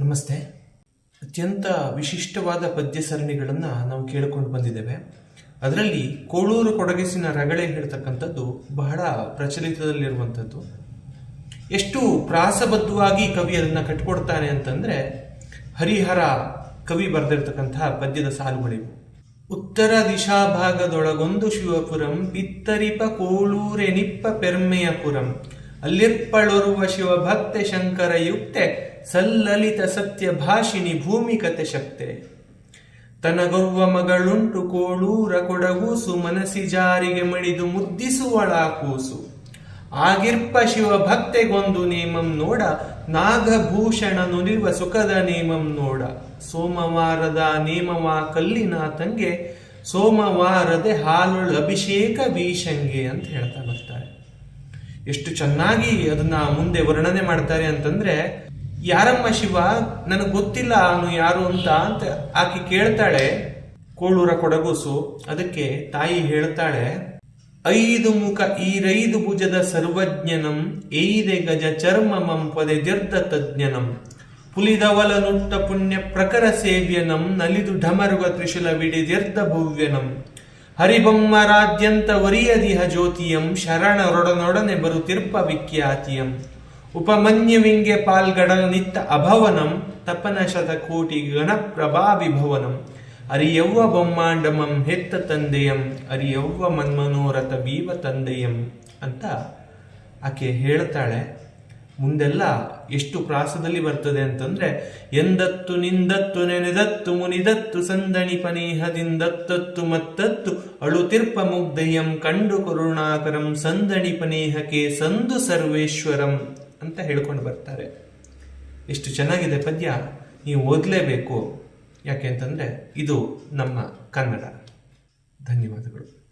ನಮಸ್ತೆ. ಅತ್ಯಂತ ವಿಶಿಷ್ಟವಾದ ಪದ್ಯ ಸರಣಿಗಳನ್ನು ನಾವು ಕೇಳಿಕೊಂಡು ಬಂದಿದ್ದೇವೆ. ಅದರಲ್ಲಿ ಕೋಳೂರು ಕೊಡಗಿಸಿನ ರಗಳೆ ಹೇಳ್ತಕ್ಕಂಥದ್ದು ಬಹಳ ಪ್ರಚಲಿತದಲ್ಲಿರುವಂಥದ್ದು. ಎಷ್ಟು ಪ್ರಾಸಬದ್ಧವಾಗಿ ಕವಿ ಅದನ್ನು ಕಟ್ಕೊಡ್ತಾನೆ ಅಂತಂದ್ರೆ ಹರಿಹರ ಕವಿ ಬರೆದಿರ್ತಕ್ಕಂತಹ ಪದ್ಯದ ಸಾಲುಗಳಿವು. ಉತ್ತರ ದಿಶಾಭಾಗದೊಳಗೊಂದು ಶಿವಪುರಂ ಪಿತ್ತರಿಪ ಕೋಳೂರೆನಿಪ್ಪ ಪೆರ್ಮೆಯಪುರಂ ಅಲ್ಲಿರ್ಪಳೊರುವ ಶಿವಭಕ್ತೆ ಶಂಕರ ಯುಕ್ತೆ, ಸಲ್ಲಲಿತ ಸತ್ಯ ಭಾಷಿಣಿ ಭೂಮಿಕತೆ ಶಕ್ತೆ. ತನಗೊವ್ವ ಮಗಳುಂಟು ಕೋಳೂರ ಕೊಡಗೂಸು ಮನಸ್ಸಿ ಜಾರಿಗೆ ಮಡಿದು ಮುದ್ದಿಸುವಳ ಕೂಸು. ಆಗಿರ್ಪ ಶಿವಭಕ್ತೆಗೊಂದು ನೇಮಂ ನೋಡ ನಾಗಭೂಷಣ ನುಲಿವ ಸುಖದ ನೇಮಂ ನೋಡ. ಸೋಮವಾರದ ನೇಮವ ಕಲ್ಲಿನ ತಂಗೆ, ಸೋಮವಾರದೆ ಹಾಲೊಳ ಅಭಿಷೇಕ ಬೀಶಂಗೆ ಅಂತ ಹೇಳ್ತಾ ಬರ್ತಾರೆ. ಎಷ್ಟು ಚೆನ್ನಾಗಿ ಅದನ್ನ ಮುಂದೆ ವರ್ಣನೆ ಮಾಡ್ತಾರೆ ಅಂತಂದ್ರೆ, ಯಾರಮ್ಮ ಶಿವ? ನನಗೆ ಗೊತ್ತಿಲ್ಲ ಅವನು ಯಾರು ಅಂತ ಅಂತ ಆಕೆ ಕೇಳ್ತಾಳೆ. ಕೋಳೂರ ಕೊಡಗೂಸು ಅದಕ್ಕೆ ತಾಯಿ ಹೇಳ್ತಾಳೆ, ಐದು ಮುಖ ಈರೈದು ಭುಜದ ಸರ್ವಜ್ಞನಂ, ಏಯ್ದೆ ಗಜ ಚರ್ಮಮಂ ಪದೆ ದೀರ್ಧ ತಜ್ಞನಂ. ಪುಲಿದವಲ ನುಟ್ಟ ಪುಣ್ಯ ಪ್ರಕರ ಸೇವ್ಯನಂ, ನಲಿದು ಢಮರುಗ ತ್ರಿಶಲ ವಿಡಿ ದೀರ್ಧ ಭವ್ಯನಂ. ಹರಿಬೊಮ್ಮರಾದ್ಯಂತ ವರಿಯದಿಹ ಜ್ಯೋತಿಯಂ, ಶರಣರೊಡನೊಡನೆ ಬರುತಿರ್ಪ ವಿಖ್ಯಾತಿಯಂ. ಉಪಮನ್ಯುವಿಂಗೆ ಪಾಲ್ಗಡಲ ನಿತ್ತ ಅಭವನಂ ತಪನ ಶತಕೋಟಿ ಗಣಪ್ರಭಾ ವಿಭವನಂ ಅರಿಯವ್ವ ಬೊಮ್ಮಾಂಡಮಂ ಹೆತ್ತ ತಂದೆಯಂ, ಅರಿಯವ್ವ ಮನ್ಮನೋರಥ ಬೀವ ತಂದೆಯಂ ಅಂತ ಆಕೆ ಹೇಳ್ತಾಳೆ. ಮುಂದೆಲ್ಲ ಎಷ್ಟು ಪ್ರಾಸದಲ್ಲಿ ಬರ್ತದೆ ಅಂತಂದ್ರೆ, ಎಂದತ್ತು ನಿಂದತ್ತು ನೆನೆದತ್ತು ಮುನಿದತ್ತು ಸಂದಣಿ ಪನೇಹದಿಂದತ್ತತ್ತು ಮತ್ತತ್ತು ಅಳುತಿರ್ಪ ಮುಗ್ಧಯಂ ಕಂಡು ಕರುಣಾಕರಂ ಸಂದಣಿ ಪನೇಹಕ್ಕೆ ಸಂದು ಸರ್ವೇಶ್ವರಂ ಅಂತ ಹೇಳ್ಕೊಂಡು ಬರ್ತಾರೆ. ಎಷ್ಟು ಚೆನ್ನಾಗಿದೆ ಪದ್ಯ. ನೀವು ಓದಲೇಬೇಕು. ಯಾಕೆ ಅಂತಂದ್ರೆ ಇದು ನಮ್ಮ ಕನ್ನಡ. ಧನ್ಯವಾದಗಳು.